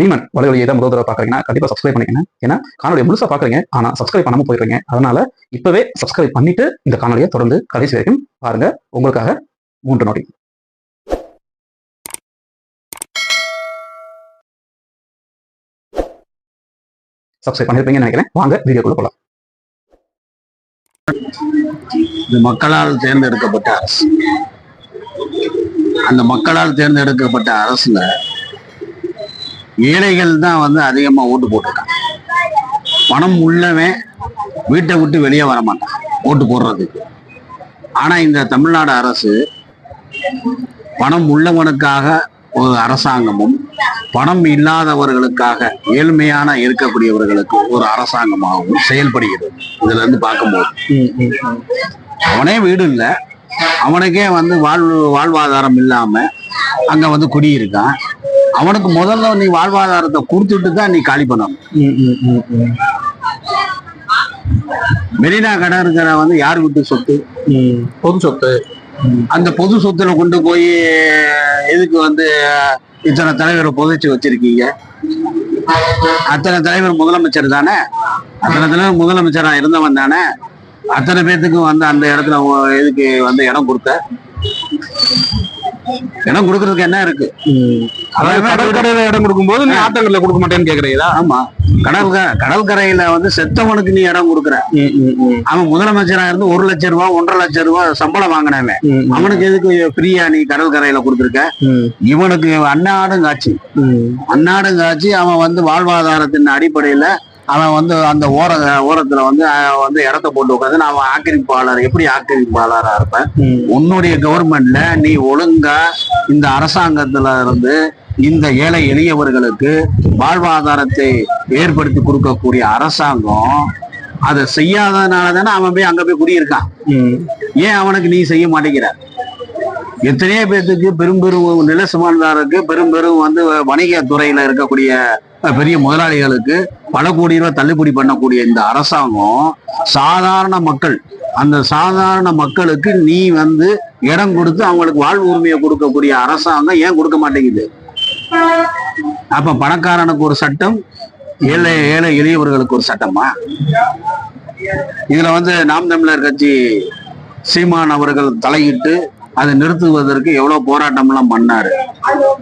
பீமன் வலைவலியை தான் முதல் தடவை பார்க்குறீங்கன்னா கண்டிப்பாக சப்ஸ்கிரைப் பண்ணிக்கங்க. ஏன்னா காணொலியை முழுசாக பார்க்குறீங்க. ஆனால் சப்ஸ்கிரைப் பண்ணாமல் போயிடுறீங்க. அதனால இப்பவே சப்ஸ்கிரைப் பண்ணிட்டு இந்த காணொலியை தொடர்ந்து கடைசி வரைக்கும் பாருங்க. உங்களுக்காக மூன்று நொடி. சப்ஸ்கிரைப் பண்ணிருப்பீங்கன்னு நினைக்கிறேன். வாங்க வீடியோக்குள்ள போகலாம் இது மக்களால் தேர்ந்தெடுக்கப்பட்ட அரசு. அந்த மக்களால் தேர்ந்தெடுக்கப்பட்ட அரசுல ஏழைகள் தான் வந்து அதிகமா ஓட்டு போட்டிருக்காங்க. பணம் உள்ளவன் வீட்டை விட்டு வெளியே வர மாட்டான் ஓட்டு போடுறதுக்கு. ஆனா இந்த தமிழ்நாடு அரசு பணம் உள்ளவனுக்காக ஒரு அரசாங்கமும் பணம் இல்லாதவர்களுக்காக ஏழ்மையான இருக்கக்கூடியவர்களுக்கு ஒரு அரசாங்கமாகவும் செயல்படுகிறது. இதுல இருந்து பார்க்கும்போது. அவனே வீடு இல்லை. அவனுக்கே வந்து வாழ்வு வாழ்வாதாரம் இல்லாம அங்க வந்து குடியிருக்கான். அவனுக்கு முதல்ல நீ வாழ்வாதாரத்தை கொடுத்துட்டு தான் நீ காலி பண்ணணும். மெரினா கடற்கரை வந்து யார் வீட்டு சொத்து? பொது சொத்து. அந்த பொது சொத்துல கொண்டு போய் எதுக்கு வந்து இத்தனை தலைவரை புதைச்சு வச்சிருக்கீங்க? அத்தனை தலைவர் முதலமைச்சர் தானே? அத்தனை தலைவர் முதலமைச்சரா இருந்தவன் தானே? அத்தனை பேத்துக்கும் வந்து அந்த இடத்துல எதுக்கு வந்து இடம் கொடுத்த? இடம் கொடுக்கறதுக்கு என்ன இருக்கு? கடற்கரையில இடம் கொடுக்கும்போது நீ ஆத்தங்கல்ல கொடுக்க மாட்டேன்னு கேக்குறீங்களா? ஆமா. கடல் கடற்கரையில வந்து செத்தவனுக்கு நீ இடம் கொடுக்குற. அவன் முதலமைச்சரா இருந்து ஒரு லட்சம் ரூபாய் ஒன்றரை லட்சம் ரூபாய் சம்பளம் வாங்கினவன். அவனுக்கு எதுக்கு ஃப்ரீயா நீ கடற்கரையில கொடுத்துருக்க? இவனுக்கு அன்னாடும் காட்சி. அன்னாடும் காட்சி அவன் வந்து வாழ்வாதாரத்தின் அடிப்படையில அவன் வந்து அந்த ஓர ஓரத்துல வந்து வந்து இடத்த போட்டு உட்காந்து நான் அவன் ஆக்கிரமிப்பாளர் எப்படி ஆக்கிரமிப்பாளரா இருப்பேன்? உன்னுடைய கவர்மெண்ட்ல நீ ஒழுங்கா இந்த அரசாங்கத்துல இருந்து இந்த ஏழை எளியவர்களுக்கு வாழ்வாதாரத்தை ஏற்படுத்தி கொடுக்கக்கூடிய அரசாங்கம் அதை செய்யாததுனால தானே அவன் போய் அங்க போய் குடியிருக்கான். ஏன் அவனுக்கு நீ செய்ய மாட்டேங்கிற? எத்தனையோ பேர்த்துக்கு பெரும் பெரும் நில சுமந்தாருக்கு பெரும் பெரும் வந்து வணிக துறையில இருக்கக்கூடிய பெரிய முதலாளிகளுக்கு பல கோடி ரூபாய் தள்ளுபடி பண்ணக்கூடிய இந்த அரசாங்கம் சாதாரண மக்கள் அந்த சாதாரண மக்களுக்கு நீ வந்து இடம் கொடுத்து அவங்களுக்கு வாழ்வு உரிமையை கொடுக்கக்கூடிய அரசாங்கம் ஏன் கொடுக்க மாட்டேங்குது? அப்ப பணக்காரனுக்கு ஒரு சட்டம் ஏழை ஏழை எளியவர்களுக்கு ஒரு சட்டமா? இதுல வந்து நாம் தமிழர் கட்சி சீமான் அவர்கள் தலையிட்டு அதை நிறுத்துவதற்கு எவ்வளவு போராட்டம் எல்லாம் பண்ணாரு.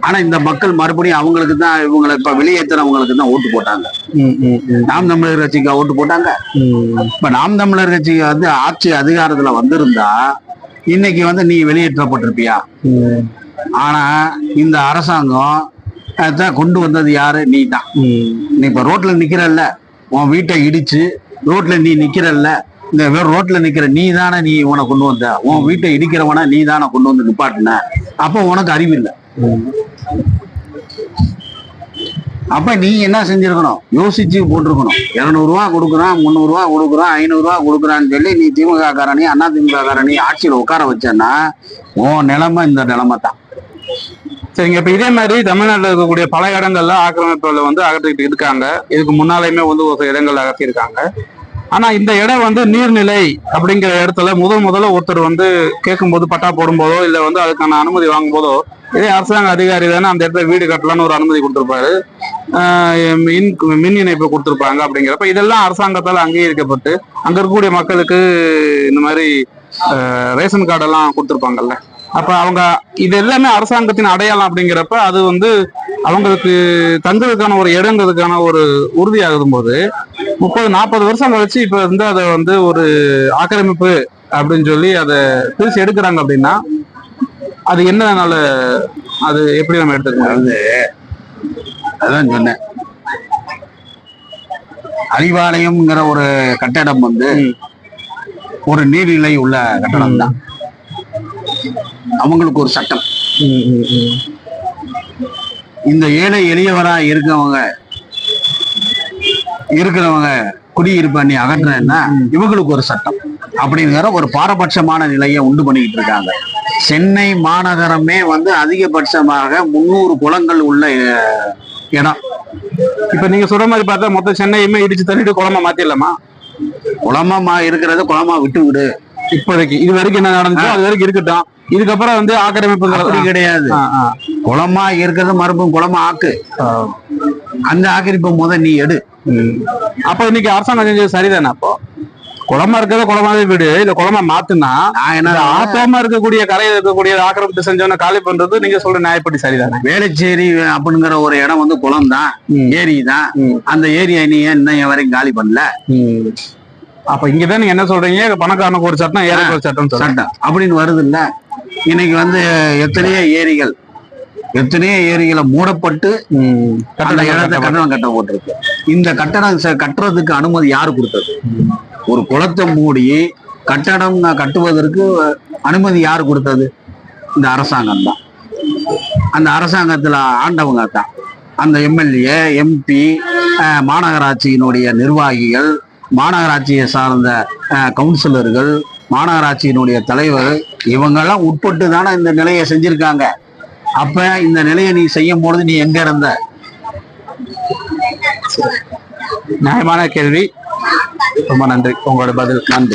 ஆனா இந்த மக்கள் மறுபடியும் அவங்களுக்கு தான் இவங்களை இப்ப வெளியேற்றினவங்களுக்கு தான் ஓட்டு போட்டாங்க. நாம் தமிழர் கட்சிக்கு ஓட்டு போட்டாங்க. இப்ப நாம் தமிழர் கட்சி வந்து ஆட்சி அதிகாரத்துல வந்திருந்தா இன்னைக்கு வந்து நீ வெளியேற்றப்பட்டிருப்பியா? ஆனா இந்த அரசாங்கம் அதான் கொண்டு வந்தது யாரு? நீ தான் நீ இப்ப ரோட்ல நிக்கிறல்ல. உன் வீட்டை இடிச்சு ரோட்ல நீ நிக்கிறல்ல. இந்த வெறும் ரோட்ல நிக்கிற நீ தானே நீ உன கொண்டு வந்த? உன் வீட்டை இடிக்கிறவன நீ தானே கொண்டு வந்து நிப்பாட்டின? அப்ப உனக்கு அறிவு இல்லை. அப்ப நீ என்ன செஞ்சிருக்கணும்? யோசிச்சு போட்டிருக்கணும். இருநூறு ரூபா கொடுக்குறான் முந்நூறு ரூபா கொடுக்குறான் ஐநூறு ரூபா கொடுக்குறான்னு சொல்லி நீ திமுக காரணி அண்ணா திமுக காரணி ஆட்சியில உட்கார வச்சேன்னா உன் நிலைமை இந்த நிலைமை தான். சரிங்க இப்ப இதே மாதிரி தமிழ்நாட்டுல இருக்கக்கூடிய பல இடங்கள்ல ஆக்கிரமிப்புகளை வந்து அகற்றிட்டு இருக்காங்க. இதுக்கு முன்னாலேயுமே வந்து ஒரு சில இடங்கள் அகற்றிருக்காங்க ஆனா இந்த இடம் வந்து நீர்நிலை அப்படிங்கிற இடத்துல முதல் முதல்ல ஒருத்தர் வந்து கேட்கும்போது பட்டா போடும்போதோ இல்ல வந்து அதுக்கான அனுமதி வாங்கும் போதோ இதே அரசாங்க அதிகாரி தானே அந்த இடத்துல வீடு கட்டலாம்னு ஒரு அனுமதி கொடுத்துருப்பாரு. மின் மின் இணைப்பு கொடுத்துருப்பாங்க அப்படிங்கிறப்ப இதெல்லாம் அரசாங்கத்தால் அங்கீகரிக்கப்பட்டு அங்க இருக்கக்கூடிய மக்களுக்கு இந்த மாதிரி ரேஷன் கார்டெல்லாம் கொடுத்துருப்பாங்கல்ல. அப்ப அவங்க இது எல்லாமே அரசாங்கத்தின் அடையாளம் அப்படிங்கிறப்ப அது வந்து அவங்களுக்கு தங்குறதுக்கான ஒரு இடங்கிறதுக்கான ஒரு உறுதியாகும் போது முப்பது நாற்பது வருஷம் கழிச்சு இப்ப வந்து அதை வந்து ஒரு ஆக்கிரமிப்பு அப்படின்னு சொல்லி அதை பிரிச்சு எடுக்கிறாங்க அப்படின்னா அது என்னனால அது எப்படி நம்ம எடுத்துக்கணும்? அதாவது அதான் சொன்னேன். அறிவாலயம்ங்கிற ஒரு கட்டடம் வந்து ஒரு நீர்நிலை உள்ள கட்டடம் தான். அவங்களுக்கு ஒரு சட்டம். இந்த ஏழை எளியவரா இருக்கவங்க இருக்கிறவங்க குடியிருப்ப நீ அகற்றுறேன்னா இவங்களுக்கு ஒரு சட்டம் அப்படிங்கிற ஒரு பாரபட்சமான நிலையை உண்டு பண்ணிக்கிட்டு இருக்காங்க. சென்னை மாநகரமே வந்து அதிகபட்சமாக முன்னூறு குளங்கள் உள்ள இடம். இப்ப நீங்க சொல்ற மாதிரி பார்த்தா மொத்த சென்னையுமே இடிச்சு தள்ளிட்டு குளமா மாத்திடலாமா குளமா இருக்கிறத குளமா விட்டு விடு. இப்போதைக்கு இது வரைக்கும் என்ன நடந்துச்சோ அது வரைக்கும் இருக்கட்டும். இதுக்கப்புறம் வந்து ஆக்கிரமிப்புங்கிறது கிடையாது. குளமா இருக்கிறது மறுபடியும் குளமா ஆக்கு. அந்த ஆக்கிரிப்பை முத நீ எடு. அப்ப இன்னைக்கு அரசாங்கம் செஞ்சது? சரிதானே அப்போ? குளமா இருக்கிறத குளமாவே விடு. இல்ல குளமா மாத்துனா என்ன ஆத்தோமா இருக்கக்கூடிய கரையில இருக்கக்கூடிய ஆக்கிரமிப்பு செஞ்சவன காலி பண்றது நீங்க சொல்ற நியாயப்படி சரிதானே? வேளச்சேரி அப்படிங்கிற ஒரு இடம் வந்து குளம் தான். ஏரி தான். அந்த ஏரியை நீ ஏன் இன்னும் வரைக்கும் காலி பண்ணல? அப்ப இங்கதான் நீங்க என்ன சொல்றீங்க? பணக்காரனுக்கு ஒரு சட்டம் ஏழைக்கு ஒரு சட்டம் சட்டம் அப்படின்னு வருது இல்ல இன்னைக்கு வந்து எத்தனையோ ஏரிகள் எத்தனையோ ஏரிகளை மூடப்பட்டு அந்த இடத்தை கட்டணம் கட்ட போட்டிருக்கு இந்த கட்டணம் கட்டுறதுக்கு அனுமதி யாரு கொடுத்தது? ஒரு குளத்தை மூடி கட்டடம் கட்டுவதற்கு அனுமதி யாரு கொடுத்தது? இந்த அரசாங்கம் தான். அந்த அரசாங்கத்துல ஆண்டவங்க தான். அந்த எம்எல்ஏ எம்பி மாநகராட்சியினுடைய நிர்வாகிகள் மாநகராட்சியை சார்ந்த கவுன்சிலர்கள் மாநகராட்சியினுடைய தலைவர் இவங்கெல்லாம் உட்பட்டு தானே இந்த நிலையை செஞ்சிருக்காங்க. அப்ப இந்த நிலையை நீ செய்யும் பொழுது நீ எங்க இருந்த? நியாயமான கேள்வி. ரொம்ப நன்றி. உங்களோட பதில் நன்றி.